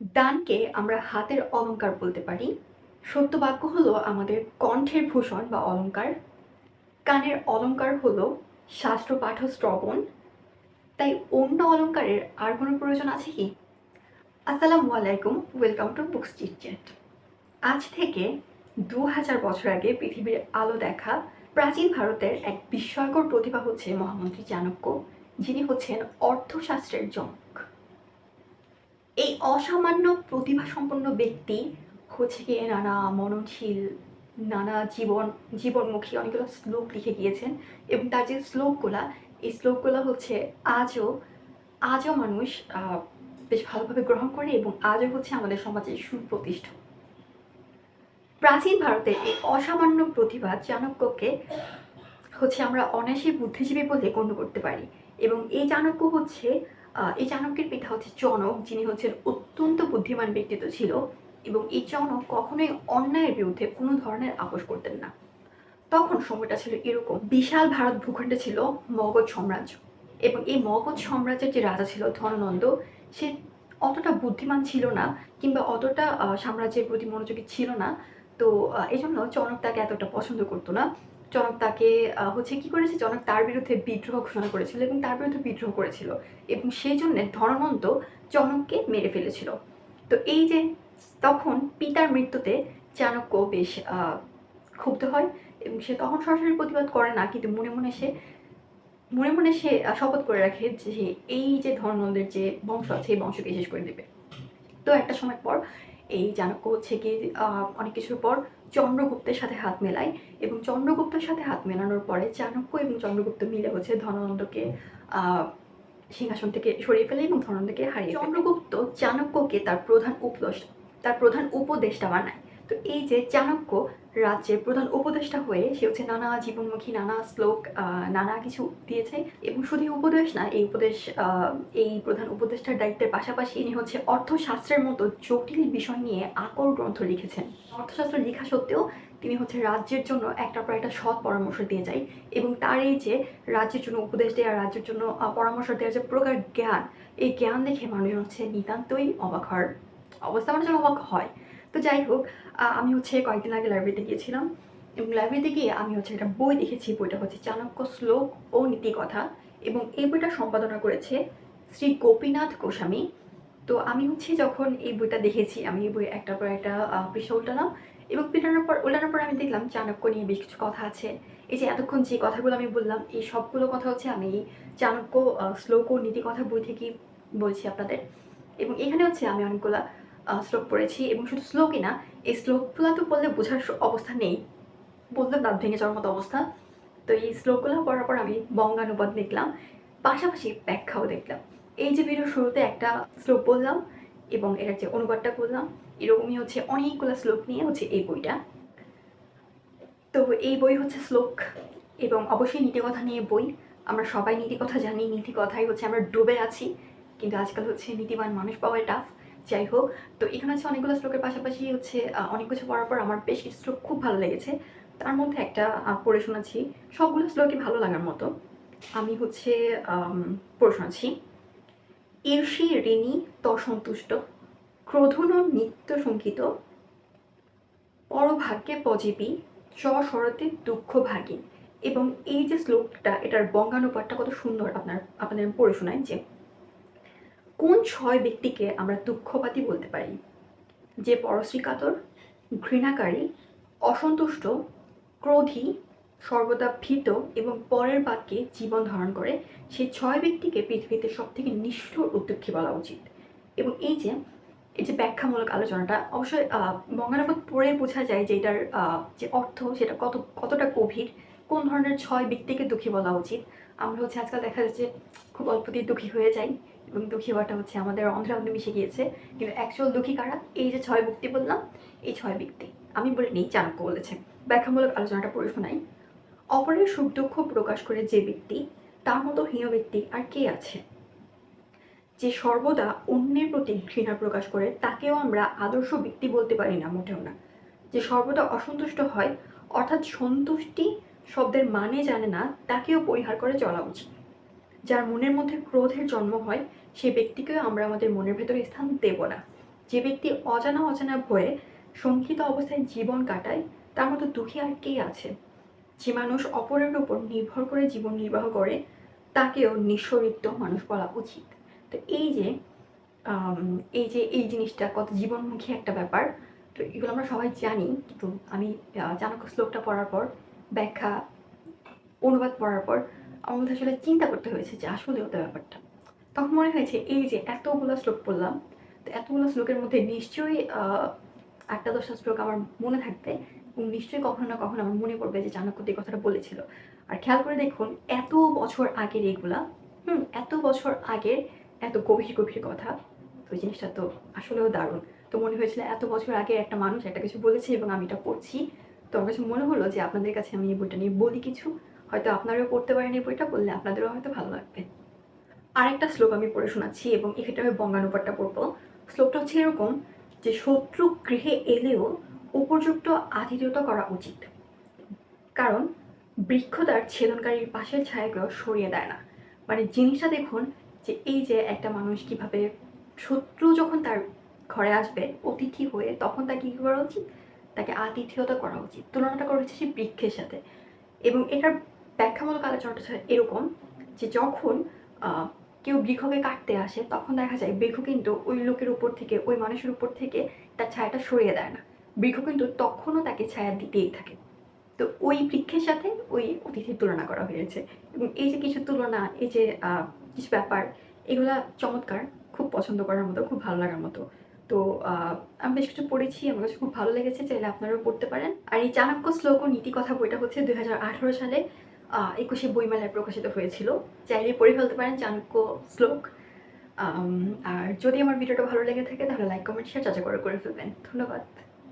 দানকে আমরা হাতের অলংকার বলতে পারি। সত্য বাক্য হলো আমাদের কণ্ঠের ভূষণ বা অলংকার। কানের অলংকার হলো শাস্ত্র পাঠ শ্রবণ। তাই অন্য অলংকারের আর কোনো প্রয়োজন আছে কি? আসসালামু আলাইকুম, ওয়েলকাম টু বুকস চিটচ্যাট আজ থেকে দু হাজার বছর আগে পৃথিবীর আলো দেখা প্রাচীন ভারতের এক বিস্ময়কর প্রতিভা হচ্ছে মহামন্ত্রী চাণক্য, যিনি হচ্ছেন অর্থশাস্ত্রের জনক। এই অসামান্য প্রতিভা সম্পন্ন ব্যক্তি হচ্ছে গিয়ে নানা মননশীল, নানা জীবন, জীবনমুখী অনেকগুলো শ্লোক লিখে গিয়েছেন এবং তার যে শ্লোকগুলা, এই শ্লোকগুলো হচ্ছে আজও আজও মানুষ বেশ ভালোভাবে গ্রহণ করে এবং আজও হচ্ছে আমাদের সমাজে সুপ্রতিষ্ঠ। প্রাচীন ভারতের এই অসামান্য প্রতিভা চাণক্যকে হচ্ছে আমরা অনায়াসী বুদ্ধিজীবী বলে গণ্য করতে পারি এবং এই চাণক্য হচ্ছে এই চাণক্যের পিতা হচ্ছে জনক যিনি হচ্ছেন অত্যন্ত বুদ্ধিমান ব্যক্তিত্ব ছিল এবং এই জনক কখনোই অন্যায়ের বিরুদ্ধে কোনো ধরনের আপোষ করতেন না। তখন সময়টা ছিল এরকম, বিশাল ভারত ভূখণ্ডে ছিল মগধ সাম্রাজ্য এবং এই মগধ সাম্রাজ্যের যে রাজা ছিল ধননন্দ, সে অতটা বুদ্ধিমান ছিল না কিংবা অতটা সাম্রাজ্যের প্রতি মনোযোগী ছিল না। তো এই জন্য চনক তাকে এতটা পছন্দ করতো না। জনক তাকে হচ্ছে কি করেছে? জনক তার বিরুদ্ধে বিদ্রোহ ঘোষণা করেছিল এবং তার বিরুদ্ধে বিদ্রোহ করেছিল এবং সেই জন্যে ধননন্দ জনককে মেরে ফেলেছিল। তো এই যে তখন পিতার মৃত্যুতে চাণক্য বেশ ক্ষুব্ধ হয় এবং সে তখন সরাসরি প্রতিবাদ করে না, কিন্তু মনে মনে সে, মনে মনে সে শপথ করে রাখে যে এই যে ধননন্দের যে বংশ আছে এই বংশকে শেষ করে দেবে। তো একটা সময় পর এই চাণক্য হচ্ছে কি অনেক কিছুর পর চন্দ্রগুপ্তের সাথে হাত মেলায় এবং চন্দ্রগুপ্তের সাথে হাত মেলানোর পরে চাণক্য এবং চন্দ্রগুপ্ত মিলে হচ্ছে ধনানন্দকে সিংহাসন থেকে সরিয়ে ফেলে এবং ধনানন্দকে হারিয়ে চন্দ্রগুপ্ত চাণক্যকে তার প্রধান উপদেশ, তার প্রধান উপদেষ্টা বানায়। তো এই যে চাণক্য রাজ্যের প্রধান উপদেষ্টা হয়ে সে হচ্ছে নানা জীবনমুখী, নানা শ্লোক নানা কিছু দিয়েছে এবং শুধু উপদেশ না, এই উপদেশ এই প্রধান উপদেষ্টার দায়িত্বের পাশাপাশি ইনি হচ্ছে অর্থশাস্ত্রের মতো জটিল বিষয় নিয়ে আকর গ্রন্থ লিখেছেন। অর্থশাস্ত্র লেখা সত্ত্বেও তিনি হচ্ছে রাজ্যের জন্য একটা পর একটা সৎ পরামর্শ দিয়ে যায় এবং তার এই যে রাজ্যের জন্য উপদেশ দেওয়া রাজ্যের জন্য পরামর্শ দেওয়ার যে প্রকার জ্ঞান, এই জ্ঞান দেখে মানুষজন হচ্ছে নিতান্তই অবাক হওয়ার অবস্থা, মানুষজন অবাক হয়। তো যাই হোক আমি হচ্ছে কয়েকদিন আগে লাইব্রেরিতে গিয়েছিলাম এবং লাইব্রেরিতে গিয়ে আমি হচ্ছে একটা বই দেখেছি। বইটা হচ্ছে চাণক্য শ্লোক ও নীতিকথা এবং এই বইটা সম্পাদনা করেছে শ্রী গোপীনাথ গোস্বামী। তো আমি হচ্ছে যখন এই বইটা দেখেছি, আমি এই বই একটার পর একটা পৃষ্ঠা উল্টালাম এবং পিটানোর পর উল্টানোর পর আমি দেখলাম চাণক্য নিয়ে বেশ কিছু কথা আছে। এই যে এতক্ষণ যে কথাগুলো আমি বললাম, এই সবগুলো কথা হচ্ছে আমি চাণক্য শ্লোক ও নীতিকথা বই থেকেই বলছি আপনাদের। এবং এখানে হচ্ছে আমি অনেকগুলা শ্লোক পড়েছি এবং শুধু শ্লোকই না, এই শ্লোকগুলো তো বললে বোঝার অবস্থা নেই। বলতে দাঁত ভেঙে যাওয়ার মতো অবস্থা। তো এই শ্লোকগুলো পড়ার পর আমি বঙ্গানুবাদ দেখলাম, পাশাপাশি ব্যাখ্যাও দেখলাম। এই যে ভিডিও শুরুতে একটা শ্লোক বললাম এবং এটার যে অনুবাদটা করলাম, এরকমই হচ্ছে অনেকগুলো শ্লোক নিয়ে হচ্ছে এই বইটা। তো এই বই হচ্ছে শ্লোক এবং অবশ্যই নীতিকথা নিয়ে বই। আমরা সবাই নীতিকথা জানি, নীতি কথাই হচ্ছে আমরা ডুবে আছি। কিন্তু আজকাল হচ্ছে নীতিবান মানুষ পাওয়া টাফ যাই হোক তো এখানে আছে অনেকগুলো শ্লোকের পাশাপাশি হচ্ছে অনেক কিছু পড়ার পর আমার বেশ কিছু শ্লোক খুব ভালো লেগেছে। তার মধ্যে একটা পড়ে শোনাচ্ছি সবগুলো শ্লোকই ভালো লাগার মতো। আমি হচ্ছে পড়ে শোনাচ্ছি ঈর্ষি ঋণী তসন্তুষ্ট, ক্রোধন নিত্য শঙ্কিত, পরভাগ্যে পজীবী চ শরতে দুঃখ ভাগী এবং এই যে শ্লোকটা, এটার বঙ্গানুপাতটা কত সুন্দর আপনার, আপনাদের পড়ে শোনায় যে কোন ছয় ব্যক্তিকে আমরা দুঃখপাতী বলতে পারি? যে পরশ্রী কাতর ঘৃণাকারী, অসন্তুষ্ট, ক্রোধী, সর্বদা ভীত এবং পরের বাক্যে জীবন ধারণ করে, সেই ছয় ব্যক্তিকে পৃথিবীতে সব থেকে নিষ্ঠুর উদ্যোগী বলা উচিত। এবং এই যে এই যে ব্যাখ্যামূলক আলোচনাটা, অবশ্যই বঙ্গানুবাদ পড়ে বোঝা যায় যে এটার যে অর্থ, সেটা কত, কতটা গভীর, কোন ধরনের ছয় ব্যক্তিকে দুঃখী বলা উচিত আমরা হচ্ছে আজকাল দেখা যাচ্ছে খুব অল্পতেই দুঃখী হয়ে যাই এবং দুঃখী হওয়াটা হচ্ছে আমাদের অন্ধ্রে অন্ধ্রে মিশে গিয়েছে। কিন্তু অ্যাকচুয়াল দুঃখী কারা? এই যে ছয় ব্যক্তি বললাম, এই ছয় ব্যক্তি। আমি বলে নেই চাণক্য বলেছে। ব্যাখ্যামূলক আলোচনাটা পড়ে শোনাই। অপরের সুখ দুঃখ প্রকাশ করে যে ব্যক্তি, তার মতো হীন ব্যক্তি আর কে আছে? যে সর্বদা অন্যের প্রতি ঘৃণা প্রকাশ করে, তাকেও আমরা আদর্শ ব্যক্তি বলতে পারি না, মোটেও না। যে সর্বদা অসন্তুষ্ট হয়, অর্থাৎ সন্তুষ্টি শব্দের মানে জানে না, তাকেও পরিহার করে চলা উচিত। যার মনের মধ্যে ক্রোধের জন্ম হয় সেই ব্যক্তিকেও আমরা আমাদের মনের ভেতরে স্থান দেব না। যে ব্যক্তি অজানা অজানা ভয়ে শঙ্কিত অবস্থায় জীবন কাটায়, তার মতো দুঃখী আর কে আছে? যে মানুষ অপরের উপর নির্ভর করে জীবন নির্বাহ করে, তাকেও নিঃস্বরিত্ব মানুষ বলা উচিত। তো এই যে এই যে, এই জিনিসটা কত জীবনমুখী একটা ব্যাপার, তো এগুলো আমরা সবাই জানি, কিন্তু আমি চাণক্য শ্লোকটা পড়ার পর ব্যাখ্যা, অনুবাদ পড়ার পর আমার মধ্যে আসলে চিন্তা করতে হয়েছে যে আসলে ওটা ব্যাপারটা। তখন মনে হয়েছে, এই যে এতগুলো শ্লোক পড়লাম, তো এতগুলো শ্লোকের মধ্যে নিশ্চয়ই একটা দশটা শ্লোক আমার মনে থাকবে এবং নিশ্চয়ই কখনো না কখনো আমার মনে পড়বে যে চাণক্য এই কথাটা বলেছিল। আর খেয়াল করে দেখুন, এত বছর আগের এগুলা, হুম, এত বছর আগের এত গভীর গভীর কথা, তো জিনিসটা তো আসলেও দারুণ। তো মনে হয়েছিল এত বছর আগে একটা মানুষ একটা কিছু বলেছে এবং আমি এটা পড়ছি। তো আমার কাছে মনে হলো যে আপনাদের কাছে আমি এই বইটা নিয়ে বলি কিছু। হয়তো আপনারাও পড়তে পারেন এই বইটা বললে আপনাদেরও হয়তো ভালো লাগবে। আরেকটা শ্লোক আমি পড়ে শোনাচ্ছি এবং এক্ষেত্রে আমি বঙ্গানুপাতটা পড়ব। শ্লোকটা হচ্ছে এরকম, যে শত্রু গৃহে এলেও উপযুক্ত আতিথেয়তা করা উচিত। কারণ বৃক্ষ তার ছেদনকারীর পাশের ছায়াকেও সরিয়ে দেয় না। মানে জিনিসটা দেখুন যে এই যে একটা মানুষ কীভাবে শত্রু যখন তার ঘরে আসবে, অতিথি হয়ে তখন তাকে কী করা উচিত? তাকে আতিথেয়তা করা উচিত। তুলনাটা করা হচ্ছে সেই বৃক্ষের সাথে। এবং এটার ব্যাখ্যামূলক আলোচনাটা এরকম যে যখন কেউ বৃক্ষকে কাটতে আসে, তখন দেখা যায় বৃক্ষ কিন্তু ওই লোকের উপর থেকে, ওই মানুষের উপর থেকে তার ছায়াটা সরিয়ে দেয় না। বৃক্ষ কিন্তু তখনও তাকে ছায়া দিতেই থাকে। তো ওই বৃক্ষের সাথে ওই অতিথির তুলনা করা হয়েছে। এবং এই যে কিছু তুলনা, এই যে কিছু ব্যাপার, এগুলা চমৎকার, খুব পছন্দ করার মতো, খুব ভালো লাগার মতো। তো আমি বেশ কিছু পড়েছি, আমার কাছে খুব ভালো লেগেছে, চাইলে আপনারাও পড়তে পারেন। আর এই চাণক্য শ্লোক ও নীতি কথা বইটা হচ্ছে দু হাজার আঠেরো সালে একুশে বইমেলায় প্রকাশিত হয়েছিল। চাইলে পড়ে ফেলতে পারেন চাণক্য শ্লোক। আর যদি আমার ভিডিওটা ভালো লেগে থাকে, তাহলে লাইক কমেন্ট শেয়ার চাচা করে করে ফেলবেন। ধন্যবাদ।